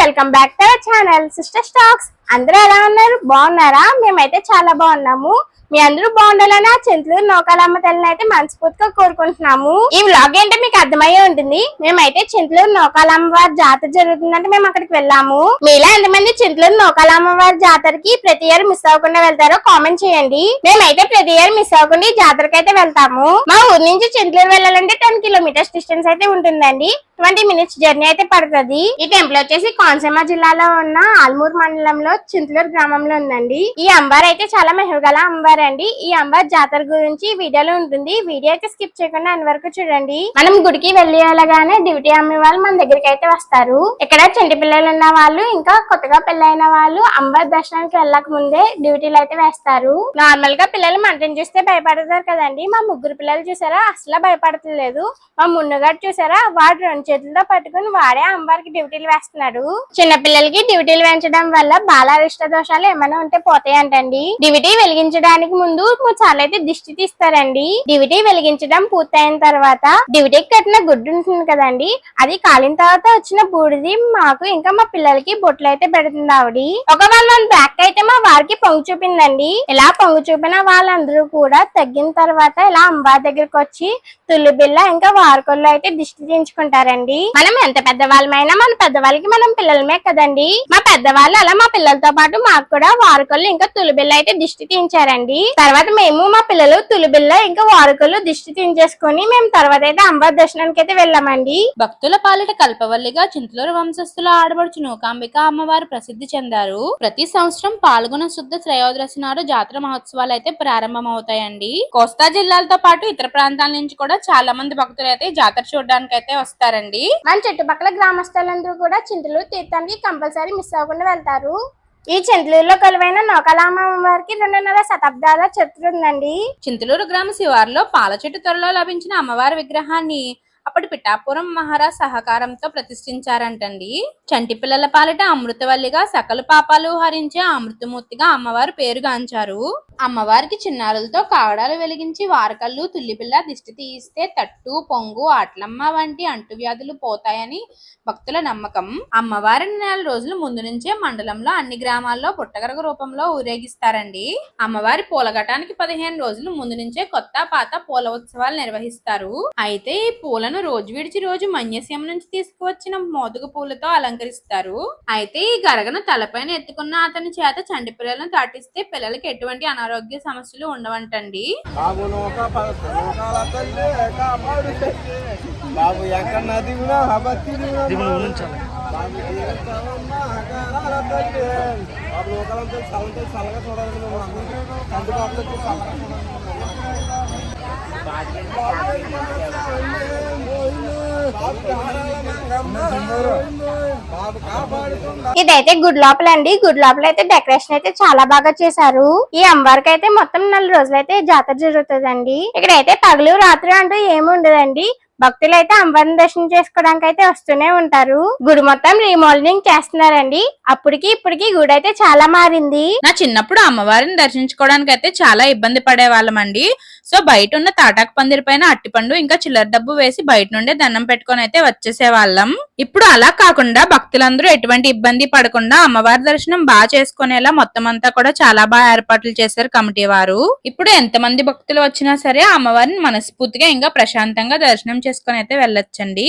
Welcome back to our channel sister stocks. అందరూ ఎలా ఉన్నారు? బాగున్నారా? మేమైతే చాలా బాగున్నాము. మీ అందరూ బాగుండాలని ఆ చింతలూరు నౌకాలమ్మ తల్లిని అయితే మనస్ఫూర్తిగా కోరుకుంటున్నాము. ఈ వ్లాగ్ ఏంటో మీకు అర్థమయ్యే ఉంటుంది. మేమైతే చింతలూరు నౌకాలమ్మ వారి జాతర జరుగుతుందంటే మేము అక్కడికి వెళ్ళాము. మీలా ఎంతమంది చింతలూరు నౌకాలమ్మ వారి జాతరకి ప్రతి ఇయర్ మిస్ అవ్వకుండా వెళ్తారో కామెంట్ చేయండి. మేమైతే ప్రతి ఇయర్ మిస్ అవ్వకుండా ఈ జాతరకి అయితే వెళ్తాము. మా ఊరు నుంచి చింతలూరు వెళ్ళాలంటే టెన్ కిలోమీటర్స్ డిస్టెన్స్ అయితే ఉంటుందండి. ట్వంటీ మినిట్స్ జర్నీ అయితే పడుతుంది. ఈ టెంపుల్ వచ్చేసి కోనసీమ జిల్లాలో ఉన్న ఆల్మూర్ మండలంలో చింతలూరు గ్రామంలో ఉందండి. ఈ అంబార్ అయితే చాలా మెహగల అంబార్. అండి ఈ అంబార్ జాతర గురించి వీడియోలో ఉంటుంది. వీడియో అయితే స్కిప్ చేయకుండా అన్ని వరకు చూడండి. మనం గుడికి వెళ్ళగానే డ్యూటీ అమ్మే వాళ్ళు మన దగ్గరికి అయితే వస్తారు. ఇక్కడ చంటి పిల్లలు ఉన్న వాళ్ళు ఇంకా కొత్తగా పెళ్ళైన వాళ్ళు అంబార్ దర్శనానికి వెళ్ళక ముందే డ్యూటీలు అయితే వేస్తారు. నార్మల్గా పిల్లలు మంటను చూస్తే భయపడతారు కదండి. మా ముగ్గురు పిల్లలు చూసారా? అసలు భయపడతలేదు మా మున్నుగాడు చూసారా? వాడు రెండు చేతులతో పట్టుకుని వాడే అంబార్కి డ్యూటీలు వేస్తున్నాడు. చిన్న పిల్లలకి డ్యూటీలు వేయించడం వల్ల బాలారిష్ట దోషాలు ఏమైనా ఉంటే పోతాయంటండి. డ్యూటీ వెలిగించడానికి ముందు చాలా అయితే దిష్టి తీస్తారండి. డివిటీ వెలిగించడం పూర్తయిన తర్వాత డివిటీకి కట్టిన గుడ్డు ఉంటుంది కదండి. అది కాలిన తర్వాత వచ్చిన బూడిది మాకు ఇంకా మా పిల్లలకి బొట్లు అయితే పెడుతుంది ఆవిడ. ఒక వన్ మంత్ బ్యాక్ అయితే వారికి పొంగు చూపిందండి. ఇలా పొంగు చూపిన వాళ్ళందరూ కూడా తగ్గిన తర్వాత ఇలా అంబార్ దగ్గరకు వచ్చి తుల్లి బిల్ల ఇంకా వారకొల్లు అయితే దిష్టి తీయించుకుంటారండి. మనం ఎంత పెద్దవాళ్ళమైనా మన పెద్దవాళ్ళకి మనం పిల్లలమే కదండి. మా పెద్దవాళ్ళు అలా మా పిల్లలతో పాటు మాకు కూడా వారకొల్లు ఇంకా తులి బిల్ల అయితే దిష్టి తీయించారండి. తర్వాత మేము మా పిల్లలు తులి బిల్ల ఇంకా వారకొల్లు దిష్టి తీయించేసుకుని మేము తర్వాత అయితే అంబార్ దర్శనానికి అయితే వెళ్ళామండి. భక్తుల పాలిట కల్పవల్లిగా చింతలూరు వంశస్థుల ఆడబడుచు నూకాంబిక అమ్మవారు ప్రసిద్ధి చెందారు. ప్రతి సంవత్సరం పాల్గొన శుద్ధ త్రయోదశి నాడు జాతర మహోత్సవాలు అయితే ప్రారంభమవుతాయండి. కోస్తా జిల్లాలతో పాటు ఇతర ప్రాంతాల నుంచి కూడా చాలా మంది భక్తులు అయితే జాతర చూడడానికి అయితే వస్తారండి. మన చుట్టుపక్కల గ్రామస్తులందరూ కూడా చింతలూరు తీర్థానికి కంపల్సరీ మిస్ అవ్వకుండా వెళ్తారు. ఈ చింతలూరులో కొలువైన నౌకలామ వారికి రెండున్నర శతాబ్దాల చరిత్ర ఉందండి. చింతలూరు గ్రామ శివారులో పాల చెట్టు త్వరలో లభించిన అమ్మవారి విగ్రహాన్ని అప్పటి పిఠాపురం మహారాజ్ సహకారంతో ప్రతిష్ఠించారంటండి. చంటి పిల్లల పాలిట అమృతవల్లిగా సకల పాపాలు హరించే అమృతమూర్తిగా అమ్మవారు పేరుగాంచారు అమ్మవారికి చిన్నారులతో కావడాలు వెలిగించి వారకళ్ళు తుల్లిపిల్ల దిష్టి తీయిస్తే తట్టు పొంగు అట్లమ్మ వంటి అంటువ్యాధులు పోతాయని భక్తుల నమ్మకం. అమ్మవారిని నెల రోజులు ముందు నుంచే మండలంలో అన్ని గ్రామాల్లో పుట్టగరగ రూపంలో ఊరేగిస్తారండి. అమ్మవారి పూలఘటానికి పదిహేను రోజులు ముందు నుంచే కొత్త పాత పూల ఉత్సవాలు నిర్వహిస్తారు. అయితే ఈ పూలను రోజు విడిచి రోజు మన్యసీమ నుంచి తీసుకువచ్చిన మోదుగు పూలతో అలంకరిస్తారు. అయితే ఈ గరగను తలపైన ఎత్తుకున్న అతని చేత చండి పిల్లలను దాటిస్తే పిల్లలకి ఎటువంటి అనారోగ్య సమస్యలు ఉండవంటండి. బాబు ఎక్కడ దిగునా బాబు ఇదైతే గుడి లోపల అండి గుడి లోపల అయితే డెకరేషన్ అయితే చాలా బాగా చేశారు. ఈ అమ్మవారికి అయితే మొత్తం నెల రోజులైతే జాతర జరుగుతుందండి. ఇక్కడైతే పగలు రాత్రి అంటూ ఏమి ఉండదండి భక్తులు అయితే అమ్మవారిని దర్శనం చేసుకోవడానికి అయితే వస్తూనే ఉంటారు. గుడి మొత్తం రీమోడలింగ్ చేస్తున్నారండి. అప్పటికి ఇప్పటికి గుడి అయితే చాలా మారింది. నా చిన్నప్పుడు అమ్మవారిని దర్శించుకోవడానికి అయితే చాలా ఇబ్బంది పడే వాళ్ళమండి సో బయట ఉన్న తాటాకు పందిరి పైన అట్టిపండు ఇంకా చిల్లర డబ్బు వేసి బయట నుండే దండం పెట్టుకొని అయితే వచ్చేసే వాళ్ళం ఇప్పుడు అలా కాకుండా భక్తులందరూ ఎటువంటి ఇబ్బంది పడకుండా అమ్మవారి దర్శనం బాగా చేసుకునేలా మొత్తం అంతా కూడా చాలా బాగా ఏర్పాట్లు చేశారు కమిటీ వారు. ఇప్పుడు ఎంతమంది భక్తులు వచ్చినా సరే అమ్మవారిని మనస్ఫూర్తిగా ఇంకా ప్రశాంతంగా దర్శనం చేసుకొని అయితే వెళ్ళొచ్చండి.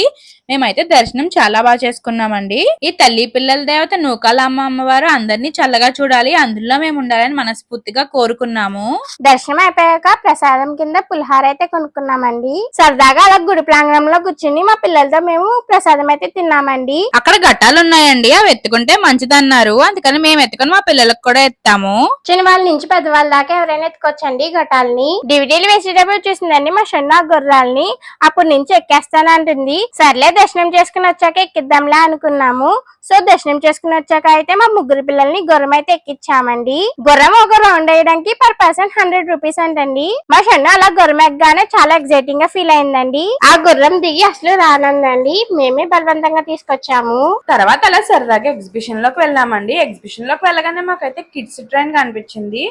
మేమైతే దర్శనం చాలా బాగా చేసుకున్నామండి. ఈ తల్లి పిల్లల దేవత నూకాల అమ్మ అమ్మవారు అందరినీ చల్లగా చూడాలి. అందులో మేము ఉండాలని మనస్ఫూర్తిగా కోరుకున్నాము. దర్శనం అయిపోయాక ప్రసాదం కింద పులిహార అయితే కొనుక్కున్నామండి. సరదాగా అలా గుడి ప్రాంగణంలో కూర్చుని మా పిల్లలతో మేము ప్రసాదం అయితే తిన్నామండి. అక్కడ ఘట్టాలు ఉన్నాయండి. అవి ఎత్తుకుంటే మంచిదన్నారు. అందుకని మేము ఎత్తుకొని మా పిల్లలకు కూడా ఎత్తాము. చిన్న వాళ్ళ నుంచి పెద్దవాళ్ళ దాకా ఎవరైనా ఎత్తుకోవచ్చండి ఘటాలని. డివిడీలు వేసేటప్పుడు చూసిందండి మా షన్న గుర్రాలని. అప్పటి నుంచి ఎక్కేస్తానంటుంది సర్లే దర్శనం చేసుకుని వచ్చాక ఎక్కిద్దాంలే అనుకున్నాము. సో దర్శనం చేసుకుని వచ్చాక అయితే మా ముగ్గురు పిల్లల్ని గుర్రం అయితే ఎక్కించామండి గుర్రం ఒక రౌండ్ వేయడానికి పర్ పర్సన్ హండ్రెడ్ రూపీస్ అంటండి. మా షన్ను అలా గుర్రం ఎక్కగానే చాలా ఎక్సైటింగ్గా ఫీల్ అయిందండి. ఆ గుర్రం దిగి అసలు రానందండి. మేమే బలవంతంగా తీసుకొచ్చాము. తర్వాత అలా సరదాగా ఎగ్జిబిషన్లోకి వెళ్ళామండి ఎగ్జిబిషన్లోకి వెళ్ళగానే మాకైతే కిడ్స్ ట్రైన్ కనిపించింది.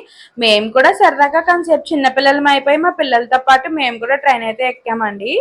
మేము కూడా సరదాగా కాన్సెప్ట్ చిన్నపిల్లలం అయిపోయి మా పిల్లలతో పాటు మేము కూడా ట్రైన్ అయితే ఎక్కామండి.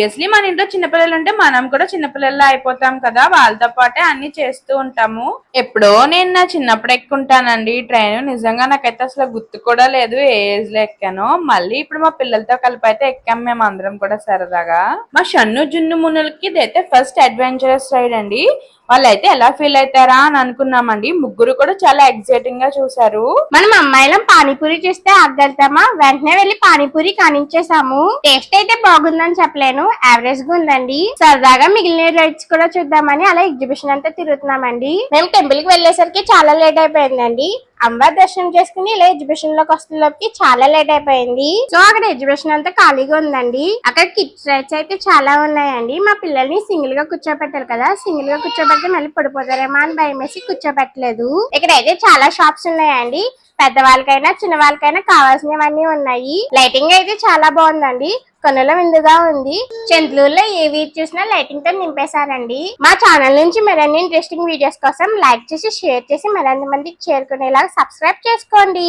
ఆబ్వియస్లీ మన ఇంట్లో చిన్నపిల్లలు ఉంటే మనం కూడా చిన్నపిల్లల్లో అయిపోతాం కదా. వాళ్ళతో పాటే అన్ని చేస్తూ ఉంటాము. ఎప్పుడో నేను నా చిన్నప్పుడు ఎక్కుంటానండి ట్రైన్ నిజంగా నాకైతే అసలు గుర్తు కూడా లేదు ఏ ఏజ్లో ఎక్కాను. మళ్ళీ ఇప్పుడు మా పిల్లలతో కలిపి అయితే ఎక్కాం మేము అందరం కూడా సరదాగా. మా షన్ను జున్ను మునులకి ఇదైతే ఫస్ట్ అడ్వెంచరస్ రైడ్ అండి. వాళ్ళైతే ఎలా ఫీల్ అవుతారా అని అనుకున్నామండి. ముగ్గురు కూడా చాలా ఎక్సైటింగ్గా చూసారు మనం అమ్మాయిలం పానీపూరి చూస్తే ఆగలుగుతామా వెంటనే వెళ్ళి పానీపూరి కానించేసాము టేస్ట్ అయితే బాగుందని చెప్పలేను. యావరేజ్గా ఉందండి. సరదాగా మిగిలిన రైడ్స్ కూడా చూద్దామని అలా ఎగ్జిబిషన్ అంతా తిరుగుతున్నామండి. మేము టెంపుల్కి వెళ్ళేసరికి చాలా లేట్ అయిపోయిందండి. అమ్మవారి దర్శనం చేసుకుని ఇలా ఎగ్జిబిషన్లోకి వస్తున్నప్పటికి చాలా లేట్ అయిపోయింది. సో అక్కడ ఎగ్జిబిషన్ అంతా ఖాళీగా ఉందండి. అక్కడ కిడ్స్ రైడ్స్ అయితే చాలా ఉన్నాయండి. మా పిల్లల్ని సింగిల్గా కూర్చోబెట్టారు కదా. సింగిల్గా కూర్చోబెడితే మళ్ళీ పడిపోతారేమో అని భయం వేసి కూర్చోబెట్టలేదు. ఇక్కడ అయితే చాలా షాప్స్ ఉన్నాయండి. పెద్దవాళ్ళకైనా చిన్న వాళ్ళకైనా కావాల్సినవన్నీ ఉన్నాయి. లైటింగ్ అయితే చాలా బాగుందండి. కనుల విందుగా ఉంది. చంద్రూరులో ఏ వీధి చూసినా లైటింగ్తో నింపేశారండి. మా ఛానల్ నుంచి మరిన్ని ఇంట్రెస్టింగ్ వీడియోస్ కోసం లైక్ చేసి షేర్ చేసి మరింత మందికి చేరుకునేలాగా సబ్స్క్రైబ్ చేసుకోండి.